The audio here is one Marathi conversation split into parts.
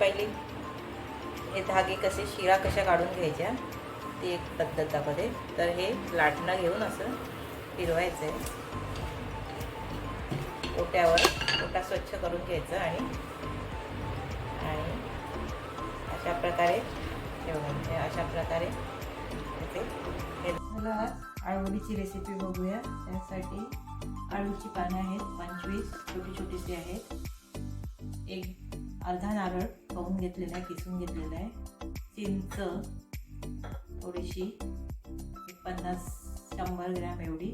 पहिली हे धागे कसे शिरा कशा काढून घ्यायच्या ती एक पद्धत दाखवते. तर हे लाटणं घेऊन असं फिरवायचं आहे. ओट्यावर ओटा स्वच्छ करून घ्यायचं आणि आणि अशा प्रकारे हे अशा प्रकारे हे आळवडीची रेसिपी बघूया. त्यासाठी आळूची पानं आहेत पंचवीस छोटी छोटीशी आहेत. एक अर्धा नारळ पाहून घेतलेला आहे किसून घेतलेला आहे. चिंच थोडीशी एक पन्नास शंभर ग्रॅम एवढी.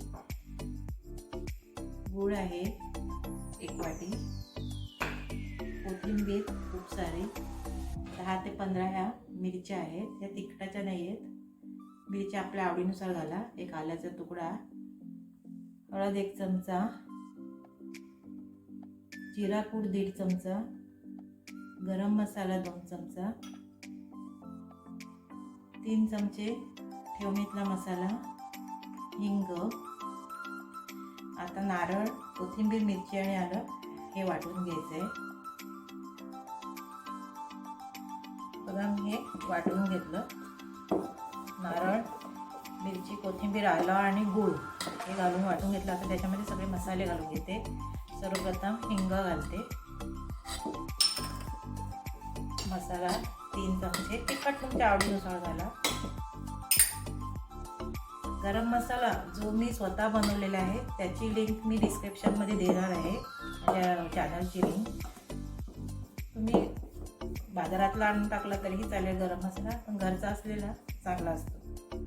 गूळ आहे एक वाटी. कोथिंबीर खूप सारी. दहा ते पंधरा ह्या मिरच्या आहेत. त्या तिखटाच्या नाही आहेत. मिरच्या आपल्या आवडीनुसार घाला. एक आल्याचा तुकडा. हळद एक चमचा. जिरापूड दीड चमचा. गरम मसाला दोन चमचा. तीन चमचे ठेवणीतला मसाला हिंग. आता नारळ कोथिंबीर मिरची आणि आलं हे वाटून घ्यायचं आहे बघा मी हे वाटून घेतलं. नारळ मिरची कोथिंबीर आलं आणि गूळ हे घालून वाटून घेतलं. आता त्याच्यामध्ये सगळे मसाले घालून घेते. सर्वप्रथम हिंग घालते. मसाला तीन चमचे. तिखट तुमच्या आवडीनुसार झाला. गरम मसाला जो मी स्वतः बनवलेला आहे त्याची लिंक मी डिस्क्रिप्शनमध्ये देणार आहे माझ्या चॅनलची लिंक तुम्ही बाजारातला आणून टाकला तरीही चालेल गरम मसाला पण घरचा असलेला चांगला असतो.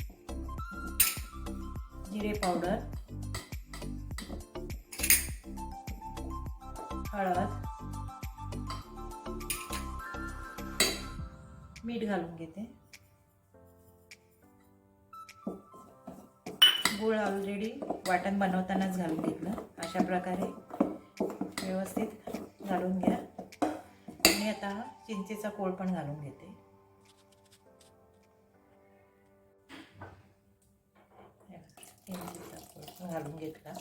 जिरे पावडर हळद. मीठ घालून घेते. गूळ ऑलरेडी वाटण बनवतानाच घालून घेतलं. अशा प्रकारे व्यवस्थित घालून घ्या. मी आता चिंचेचा कोळ पण घालून घेते. चिंचेचा पोळ पण घालून घेतला.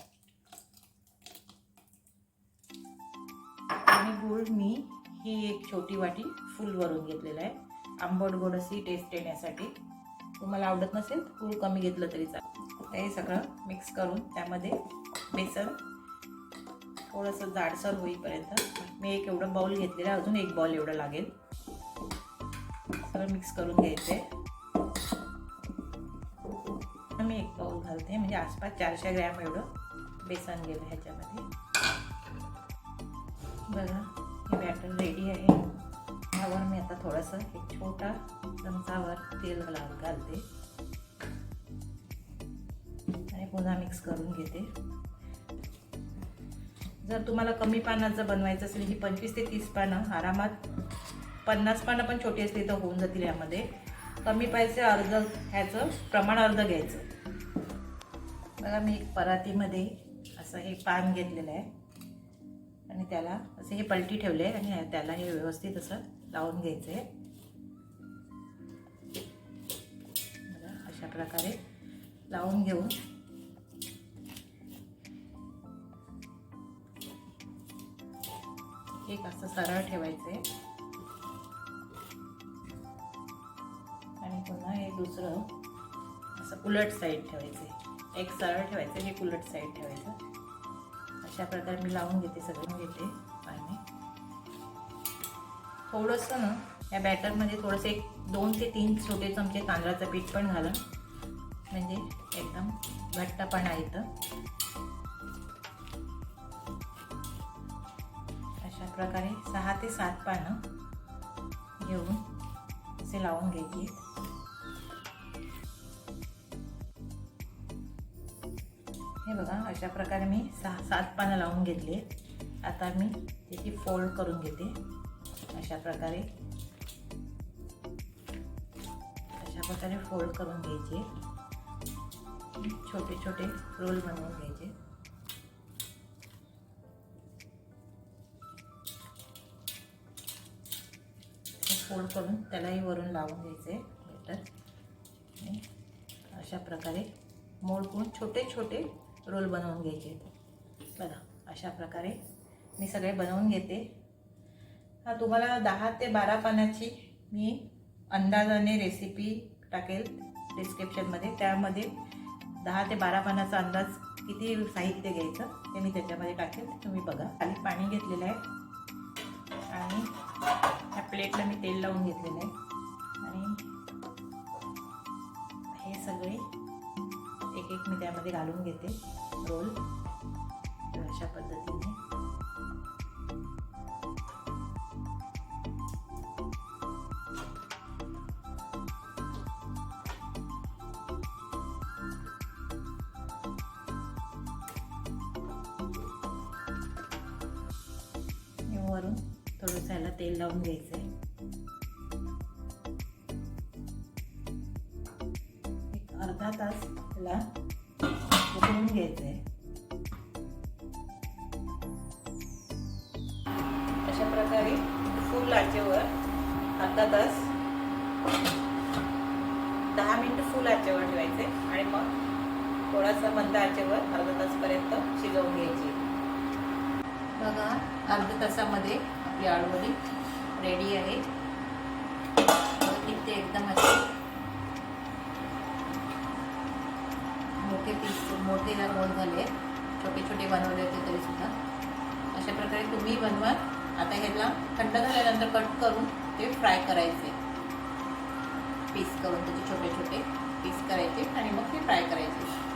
आणि गूळ मी ही एक छोटी वाटी फुल भरून घेतलेला आहे. आंबट गोड अशी टेस्ट येण्यासाठी. तुम्हाला आवडत नसेल गूळ कमी घेतलं तरी चालेल. हे सगळं मिक्स करून त्यामध्ये बेसन थोडंसं जाडसर होईपर्यंत मी एक एवढं बाउल घेतलेला अजून एक बॉल एवढं लागेल. सगळं मिक्स करून घ्यायचे. मी एक बाउल घालते म्हणजे आसपास चारशे ग्रॅम एवढं बेसन गेलं ह्याच्यामध्ये. बघा हे बॅटर रेडी आहे. ह्यावर मी आता थोडंसं एक छोटा चमचावर तेल घाल घालते. आणि पुन्हा मिक्स करून घेते. जर तुम्हाला कमी पानाचं बनवायचं असेल ही पंचवीस ते तीस पानं आरामात पन्नास पानं पण छोटी असली तर होऊन जातील यामध्ये. कमी पाहिजे अर्ध ह्याचं प्रमाण अर्ध घ्यायचं. बघा मी एक परातीमध्ये असं हे पान घेतलेलं आहे. आणि त्याला असे हे पलटी ठेवले आहे आणि त्याला हे व्यवस्थित असं लावून घ्यायचं. आहे बघा अशा प्रकारे लावून घेऊन. एक असं सरळ ठेवायचं. आहे आणि पुन्हा हे दुसरं असं उलट साईड ठेवायचं. आहे एक सरळ ठेवायचं एक उलट साईड ठेवायचं. अशा प्रकारे मी लावून घेते सगळं घेते. थोडंसं ना या बॅटरमध्ये थोडंसं एक दोन ते तीन छोटे चमचे तांदळाचं पीठ पण घाला. म्हणजे एकदम घट्टपणा येतं. अशा प्रकारे सहा ते सात पानं घेऊन असे लावून घ्यायची. हे बघा अशा प्रकारे मी सहा सात पानं लावून घेतली आता मी त्याची फोल्ड करून घेते. अशा प्रकारे अशा प्रकारे फोल्ड करून घ्यायचे. छोटे छोटे रोल बनवून घ्यायचे. फोल्ड करून त्यालाही वरून लावून घ्यायचे बेटर अशा प्रकारे मोडकून छोटे छोटे रोल बनवून घ्यायचे. बघा अशा प्रकारे मी सगळे बनवून घेते. हा तुम्हाला दहा ते बारा पानाची मी अंदाजाने रेसिपी टाकेल डिस्क्रिप्शनमध्ये त्यामध्ये दहा ते बारा पानाचा अंदाज किती साहित्य घ्यायचं ते मी त्याच्यामध्ये टाकेल. तुम्ही बघा. खाली पाणी घेतलेलं आहे. आणि ह्या प्लेटला मी तेल लावून घेतलेलं आहे. आणि हे सगळे एक एक मी त्यामध्ये घालून घेते. रोल. थोडंसं ह्याला तेल लावून घ्यायचं आहे एक अर्धा तास त्याला उकळून घ्यायचं आहे अशा प्रकारे फुल आचेवर अर्धा तास दहा मिनिटं फुल आचेवर ठेवायचे आणि मग थोडासा मंद आचेवर अर्धा तासपर्यंत शिजवून घ्यायची. बघा अर्ध्या तासामध्ये आपली आळूवडी रेडी आहे. ते एकदम असे. मोठे पीस मोठे गोल झाले. छोटे छोटे बनवले होते तरी सुद्धा. अशा प्रकारे तुम्ही बनवा. आता ह्याला थंड झाल्यानंतर कट करून ते फ्राय करायचे. पीस करून त्याचे छोटे छोटे पीस करायचे आणि मग ते फ्राय करायचे.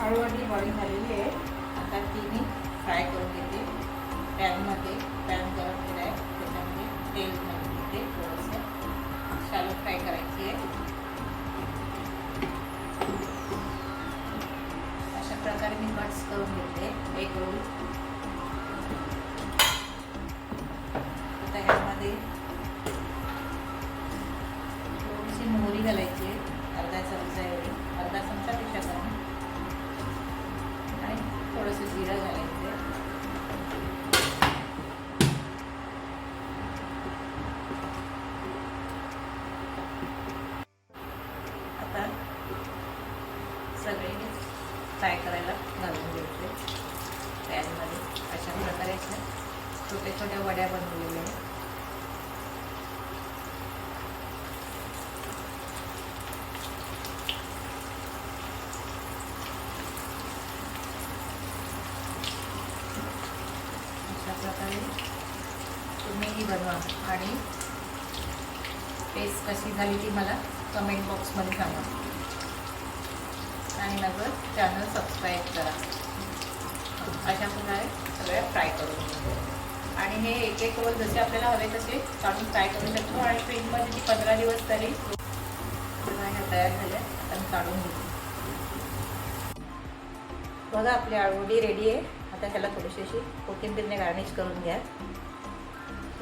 हळूहळू बॉईल झालेली आहे. आता ती मी फ्राय करून घेते. पॅनमध्ये पॅन गरम केला आहे त्याच्यामध्ये तेल घालून घेते. थोडंसं शालो फ्राय करायची आहे. अशा प्रकारे मी कट्स करून घेते. एक रोल. आता ह्यामध्ये थोडीशी मोहरी घालायची आहे अर्धा चमचा एवढी अर्धा चमचापेक्षा कमी आणि थोडंसं जिरं घालायचं आता सगळे फ्राय करायला घालून घ्यायचे पॅनमध्ये अशा प्रकारे अशा छोट्या छोट्या वड्या बनवलेल्या आहेत अशा प्रकारे तुम्हीही बनवा आणि टेस्ट कशी झाली ती मला कमेंट बॉक्समध्ये सांगा. आणि माझं चॅनल सबस्क्राईब करा. अशा प्रकारे सगळ्या फ्राय करू आणि हे एक एक रोल जसे आपल्याला हवे तसे काढून फ्राय करू शकतो. आणि फ्रीजमध्ये ती पंधरा दिवस तरी ह्या तयार झाल्या. आता मी काढून घेतो बघा आपली आळवडी रेडी आहे. आता ह्याला थोडीशी अशी कोथिंबीरने गार्निश करून घ्या.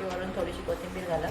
वरून थोडीशी कोथिंबीर घाला.